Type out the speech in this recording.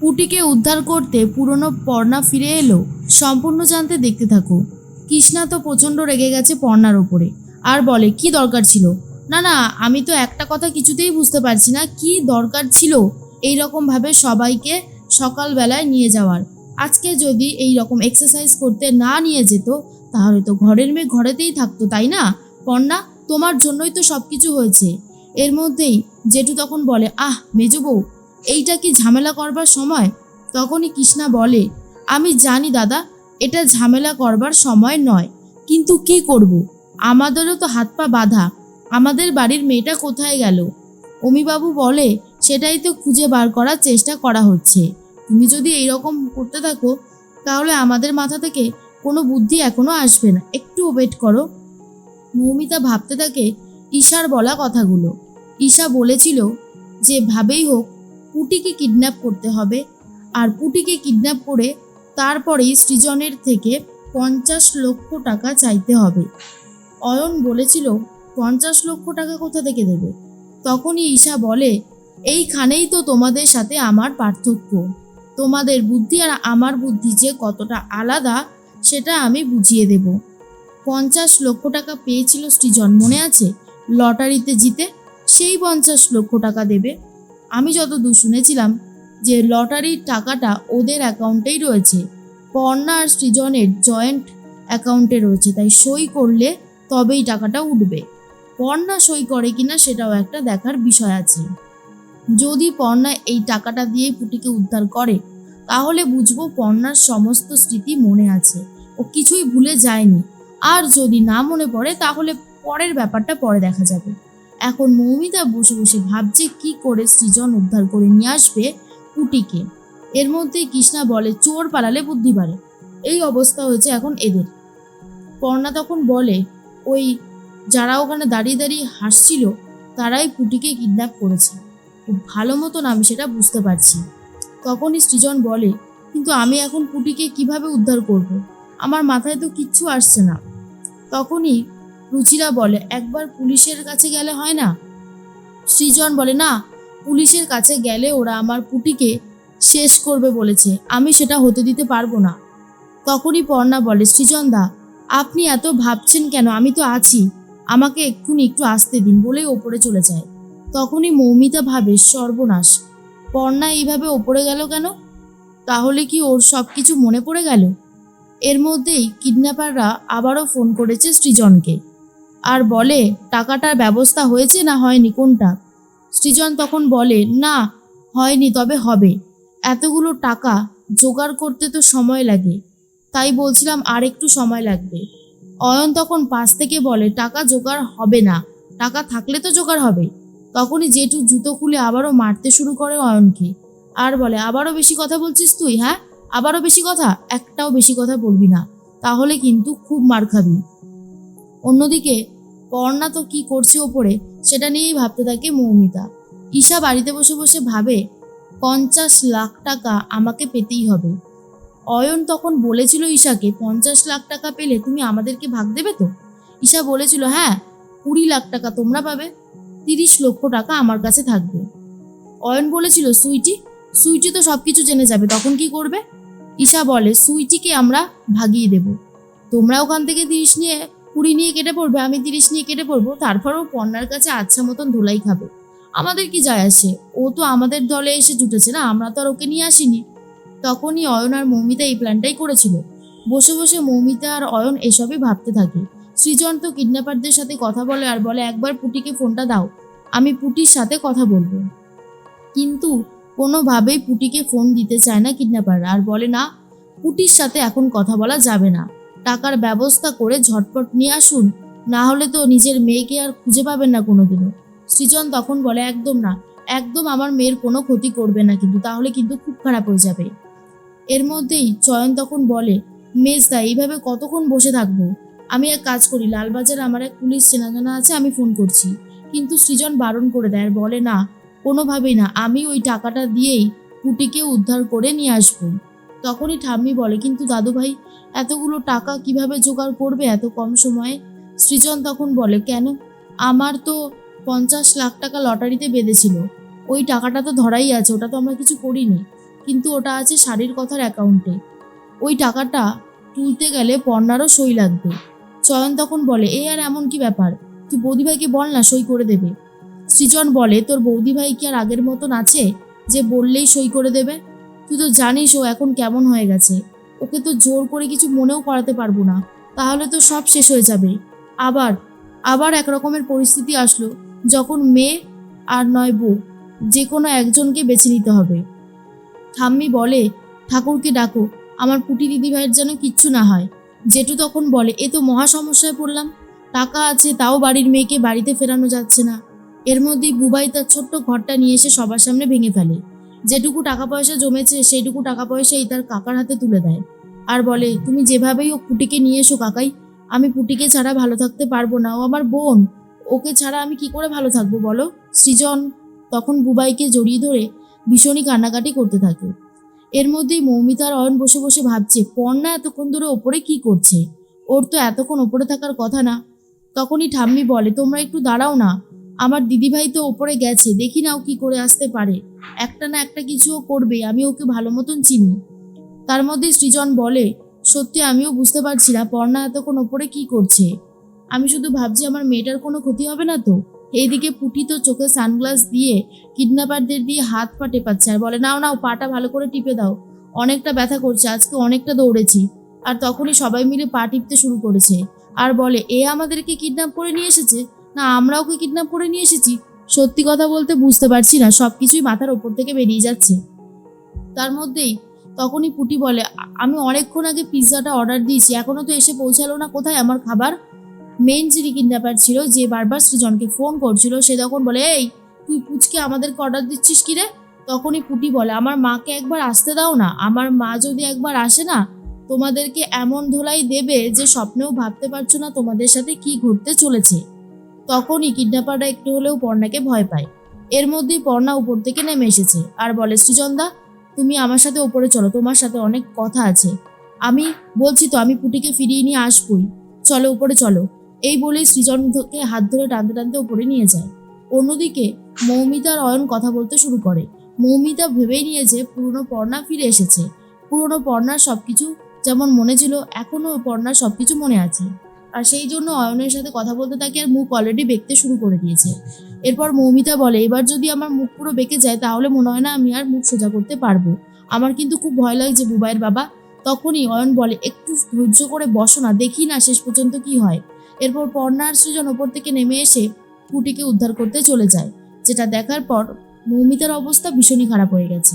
পুটিকে উদ্ধার করতে পুরনো পর্ণা ফিরে এলো। সম্পূর্ণ জানতে দেখতে থাকো। কৃষ্ণা তো প্রচণ্ড রেগে গেছে পর্ণার ওপরে আর বলে, কি দরকার ছিল? না না, আমি তো একটা কথা কিছুতেই বুঝতে পারছি না। কি দরকার ছিল এই রকম ভাবে সবাইকে সকালবেলায় নিয়ে যাওয়ার? আজকে যদি এই রকম এক্সারসাইজ করতে না নিয়ে যেত, তাহলে তো ঘরের মেয়ে ঘরেতেই থাকতো, তাই না? পর্ণা, তোমার জন্যই তো সব কিছু হয়েছে। এর মধ্যেই জেঠু তখন বলে, আহ, মেজো এইটা কি ঝামেলা করবার সময়? তখনই কৃষ্ণা বলে, আমি জানি দাদা, এটা ঝামেলা করবার সময় নয়, কিন্তু কি করব? আমাদেরও তো হাত পা বাঁধা, আমাদের বাড়ির মেয়েটা কোথায় গেল? অমিবাবু বলে, সেটাই তো খুঁজে বার করার চেষ্টা করা হচ্ছে। তুমি যদি এইরকম করতে থাকো, তাহলে আমাদের মাথা থেকে কোনো বুদ্ধি এখনও আসবে না। একটু ওয়েট করো। মৌমিতা ভাবতে থাকে ঈশার বলা কথাগুলো। ঈশা বলেছিল যে, ভাবেই হোক পুটিকে কিডন্যাপ করতে হবে। আর পুটিকে কিডন্যাপ করে তারপরেই সৃজনের থেকে পঞ্চাশ লক্ষ টাকা চাইতে হবে। অয়ন বলেছিল, পঞ্চাশ লক্ষ টাকা কোথা থেকে দেবে? তখনই ঈশা বলে, এইখানেই তো তোমাদের সাথে আমার পার্থক্য। তোমাদের বুদ্ধি আর আমার বুদ্ধি যে কতটা আলাদা, সেটা আমি বুঝিয়ে দেব। পঞ্চাশ লক্ষ টাকা পেয়েছিল সৃজন, মনে আছে? লটারিতে জিতে সেই পঞ্চাশ লক্ষ টাকা দেবে। আমি যতদূর শুনেছিলাম যে লটারির টাকাটা ওদের অ্যাকাউন্টেই রয়েছে। পর্ণা আর সৃজনের জয়েন্ট অ্যাকাউন্টে রয়েছে, তাই সই করলে তবেই টাকাটা উঠবে। পর্ণা সই করে কিনা সেটাও একটা দেখার বিষয় আছে। যদি পর্ণা এই টাকাটা দিয়ে পুটিকে উদ্ধার করে, তাহলে বুঝব পর্ণার সমস্ত স্মৃতি মনে আছে। ও কিছুই ভুলে যায়নি। আর যদি না মনে পড়ে, তাহলে পরের ব্যাপারটা পরে দেখা যাবে। এখন মৌমিতা বসে বসে ভাবছে কি করে সৃজন উদ্ধার করে নিয়ে আসবে পুটিকে এর মধ্যেই কৃষ্ণা বলে, চোর পালালে বুদ্ধি বাড়ে। এই অবস্থা হয়েছে এখন এদের। পর্ণা তখন বলে, ওই যারা ওখানে দাঁড়িয়ে দাঁড়িয়ে হাসছিল, তারাই পুটিকে কিডন্যাপ করেছে। খুব ভালো মতন আমি সেটা বুঝতে পারছি। তখনই সৃজন বলে, কিন্তু আমি এখন পুটিকে কীভাবে উদ্ধার করব। আমার মাথায় তো কিচ্ছু আসছে না। তখনই রুচিরা বলে, একবার পুলিশের কাছে গেলে হয় না? সৃজন বলে, না, পুলিশের কাছে গেলে ওরা আমার পুটিকে শেষ করবে বলেছে, আমি সেটা হতে দিতে পারব না। তখনই পর্ণা বলে, সৃজন দা, আপনি এত ভাবছেন কেন? আমি তো আছি, আমাকে এক্ষুনি একটু আসতে দিন। বলেই ওপরে চলে যায়। তখনই মৌমিতা ভাবে, সর্বনাশ, পর্ণা এইভাবে ওপরে গেল কেন? তাহলে কি ওর সব কিছু মনে পড়ে গেল? এর মধ্যেই কিডন্যাপাররা আবারও ফোন করেছে সৃজনকে। আর বলে, টাকাটার ব্যবস্থা হয়েছে না হয়নি কোনটা? সৃজন তখন বলে, না, হয়নি, তবে হবে। এতগুলো টাকা জোগাড় করতে তো সময় লাগে। তাই বলছিলাম, আর একটু সময় লাগবে। অয়ন তখন পাশ থেকে বলে, টাকা জোগাড় হবে না। টাকা থাকলে তো জোগাড় হবে। তখনই জেঠু জুতো খুলে আবারও মারতে শুরু করে অয়নকে। আর বলে, আবারও বেশি কথা বলছিস তুই হ্যাঁ? আবারও বেশি কথা? একটাও বেশি কথা বলবি না। তাহলে কিন্তু খুব মার খাবি। অন্যদিকে পর্ণা তো কি করছে ওপরে, সেটা নিয়েই ভাবতে থাকে মৌমিতা। ঈশা বাড়িতে বসে বসে ভাবে, পঞ্চাশ লাখ টাকা আমাকে পেতেই হবে। অয়ন তখন বলেছিল ঈশাকে, পঞ্চাশ লাখ টাকা পেলে তুমি আমাদেরকে ভাগ দেবে তো? ঈশা বলেছিল হ্যাঁ কুড়ি লাখ টাকা তোমরা পাবে, তিরিশ লক্ষ টাকা আমার কাছে থাকবে। অয়ন বলেছিল, সুইটি? সুইটি তো সব কিছু জেনে যাবে, তখন কি করবে? ঈশা বলে, সুইটিকে আমরা ভাগিয়ে দেব। তোমরা ওখান থেকে তিরিশ নিয়ে কুড়ি নিয়ে কেটে পড়বে, আমি তিরিশ নিয়ে কেটে পড়ব, তারপরেও পণ্যার কাছে আচ্ছা মতন ধুলাই খাবে। আমাদের কি যায় আসে? ও তো আমাদের দলে এসে জুটেছে না, আমরা তো আর ওকে নিয়ে আসিনি। তখনই অয়ন আর মৌমিতা এই প্ল্যানটাই করেছিল। বসে বসে মৌমিতা আর অয়ন এসবই ভাবতে থাকে। সৃজন তো কিডন্যাপারদের সাথে কথা বলে আর বলে, একবার পুটিকে ফোনটা দাও, আমি পুটির সাথে কথা বলব। কিন্তু কোনোভাবেই পুটিকে ফোন দিতে চায় না কিডন্যাপাররা, আর বলে, না, পুটির সাথে এখন কথা বলা যাবে না। টাকার ব্যবস্থা করে ঝটপট নিয়ে আসুন। না হলে তো নিজের মেয়েকে আর খুঁজে পাবেন না কোনোদিনও। সৃজন তখন বলে, একদম না, একদম আমার মেয়ের কোনো ক্ষতি করবে না, কিন্তু তাহলে কিন্তু খুব খারাপ হয়ে যাবে। এর মধ্যেই চয়ন তখন বলে মেজদা এইভাবে কতক্ষণ বসে থাকব? আমি এক কাজ করি, লালবাজার আমার এক পুলিশ চেনাজানা আছে, আমি ফোন করছি। কিন্তু সৃজন বারণ করে দেয়, আর বলে, না, কোনোভাবেই না, আমি ওই টাকাটা দিয়েই পুটিকে উদ্ধার করে নিয়ে আসব। তখনই ঠাম্মি বলে, কিন্তু দাদু ভাই এতগুলো টাকা কীভাবে জোগাড় করবে এত কম সময়ে? সৃজন তখন বলে, কেন? আমার তো পঞ্চাশ লাখ টাকা লটারিতে বেঁধেছিল। ওই টাকাটা তো ধরাই আছে, ওটা তো আমরা কিছু করিনি। কিন্তু ওটা আছে শাড়ির কথার অ্যাকাউন্টে। ওই টাকাটা তুলতে গেলে পর্ণারও সই লাগবে। চয়ন তখন বলে, এ আর এমন কি ব্যাপার? তুই বৌদিভাইকে বল না, সই করে দেবে। সৃজন বলে, তোর বৌদিভাই কি আর আগের মতন আছে যে বললেই সই করে দেবে? তুই তো জানিস ও এখন কেমন হয়ে গেছে। ওকে তো জোর করে কিছু মনেও করাতে পারব না। তাহলে তো সব শেষ হয়ে যাবে। আবার আবার এক রকমের পরিস্থিতি আসলো যখন মেয়ে আর নয় বউ, যে কোনো একজনকে বেছে নিতে হবে। ঠাম্মি বলে, ঠাকুরকে ডাকো, আমার পুটি দিদিভাইয়ের যেন কিচ্ছু না হয়। জেঠু তখন বলে, এ তো মহা সমস্যায় পড়লাম। টাকা আছে, তাও বাড়ির মেয়েকে বাড়িতে ফেরানো যাচ্ছে না। এর মধ্যেই বুবাই তার ছোট্ট ঘরটা নিয়ে এসে সবার সামনে ভেঙে ফেলে। যেটুকু টাকা পয়সা জমেছে, সেইটুকু টাকা পয়সাই তার কাকার হাতে তুলে দেয়। আর বলে, তুমি যেভাবেই ও পুটিকে নিয়ে এসো কাকাই। আমি পুটিকে ছাড়া ভালো থাকতে পারব না। ও আমার বোন। ওকে ছাড়া আমি কি করে ভালো থাকব বলো? সৃজন তখন বুবাইকে জড়িয়ে ধরে ভীষণই কান্নাকাটি করতে থাকে। এর মধ্যেই মৌমিতার অয়ন বসে বসে ভাবছে, পর্ণা এতক্ষণ ধরে ওপরে কি করছে? ওর তো এতক্ষণ ওপরে থাকার কথা না। তখনই ঠাম্মি বলে, তোমরা একটু দাঁড়াও না। আমার দিদিভাই তো ওপরে গেছে, দেখি না ও কি করে আসতে পারে। একটা না একটা কিছু ও করবে, আমি ওকে ভালো মতন চিনি। তার মধ্যে সৃজন বলে, সত্যি আমিও বুঝতে পারছি না পর্ণা এতক্ষণ ওপরে কি করছে। আমি শুধু ভাবছি আমার মেয়েটার কোনো ক্ষতি হবে না তো? এইদিকে পুটি তো চোখে সানগ্লাস দিয়ে কিডন্যাপারদের দিয়ে হাত পা টেপাচ্ছে আর বলে, নাও নাও, পাটা ভালো করে টিপে দাও। অনেকটা ব্যথা করছে, আজকে অনেকটা দৌড়েছি। আর তখনই সবাই মিলে পা টিপতে শুরু করেছে। আর বলে, এ আমাদেরকে কিডন্যাপ করে নিয়ে এসেছে? না আমরা ওকে কিডন্যাপ করে নিয়ে এসেছি। সত্যি কথা বলতে বুঝতে পারছি না সব কিছুই মাথার ওপর থেকে বেরিয়ে যাচ্ছে। তার মধ্যেই তখনই পুটি বলে আমি অনেকক্ষণ আগে পিৎজাটা অর্ডার দিয়েছি, এখনও তো এসে পৌঁছালো না, কোথায় আমার খাবার? মেন যিনি কিডন্যাপার ছিল, যে বারবার সৃজনকে ফোন করছিল, সে তখন বলে, এই, তুই পুচকে আমাদেরকে অর্ডার দিচ্ছিস কি রে? তখনই পুটি বলে, আমার মাকে একবার আসতে দাও না, আমার মা যদি একবার আসে না, তোমাদেরকে এমন ধোলাই দেবে যে স্বপ্নেও ভাবতে পারছ না তোমাদের সাথে কি ঘটতে চলেছে। তখনই কিডন্যাপাররা একটু হলেও পর্ণাকে ভয় পায়। এর মধ্যেই পর্ণা উপর থেকে নেমে এসেছে আর বলে, সৃজনদা, তুমি আমার সাথে ওপরে চলো, তোমার সাথে অনেক কথা আছে। আমি বলছি তো, আমি পুটিকে ফিরিয়ে নিয়ে আসবই। চলো উপরে চলো। এই বলেই সৃজনকে হাত ধরে টানতে টানতে উপরে নিয়ে যায়। অন্যদিকে মৌমিতা আর অয়ন কথা বলতে শুরু করে। মৌমিতা ভেবেই নিয়েছে পুরনো পর্ণা ফিরে এসেছে। পুরনো পর্ণার সবকিছু যেমন মনে ছিল এখনও পর্ণার সবকিছু মনে আছে। আর সেই জন্য অয়নের সাথে কথা বলতে থাকে আর মুখ অলরেডি বেঁকতে শুরু করে দিয়েছে। এরপর মৌমিতা বলে, এবার যদি আমার মুখ পুরো বেঁকে যায়, তাহলে মনে হয় না আমি আর মুখ সোজা করতে পারব। আমার কিন্তু খুব ভয় লাগছে বুবাইয়ের বাবা। তখনই অয়ন বলে, একটু ধৈর্য করে বসো না, দেখি না শেষ পর্যন্ত কি হয়। এরপর পর্ণার সৃজন ওপর থেকে নেমে এসে পুটিকে উদ্ধার করতে চলে যায়, যেটা দেখার পর মৌমিতার অবস্থা ভীষণই খারাপ হয়ে গেছে।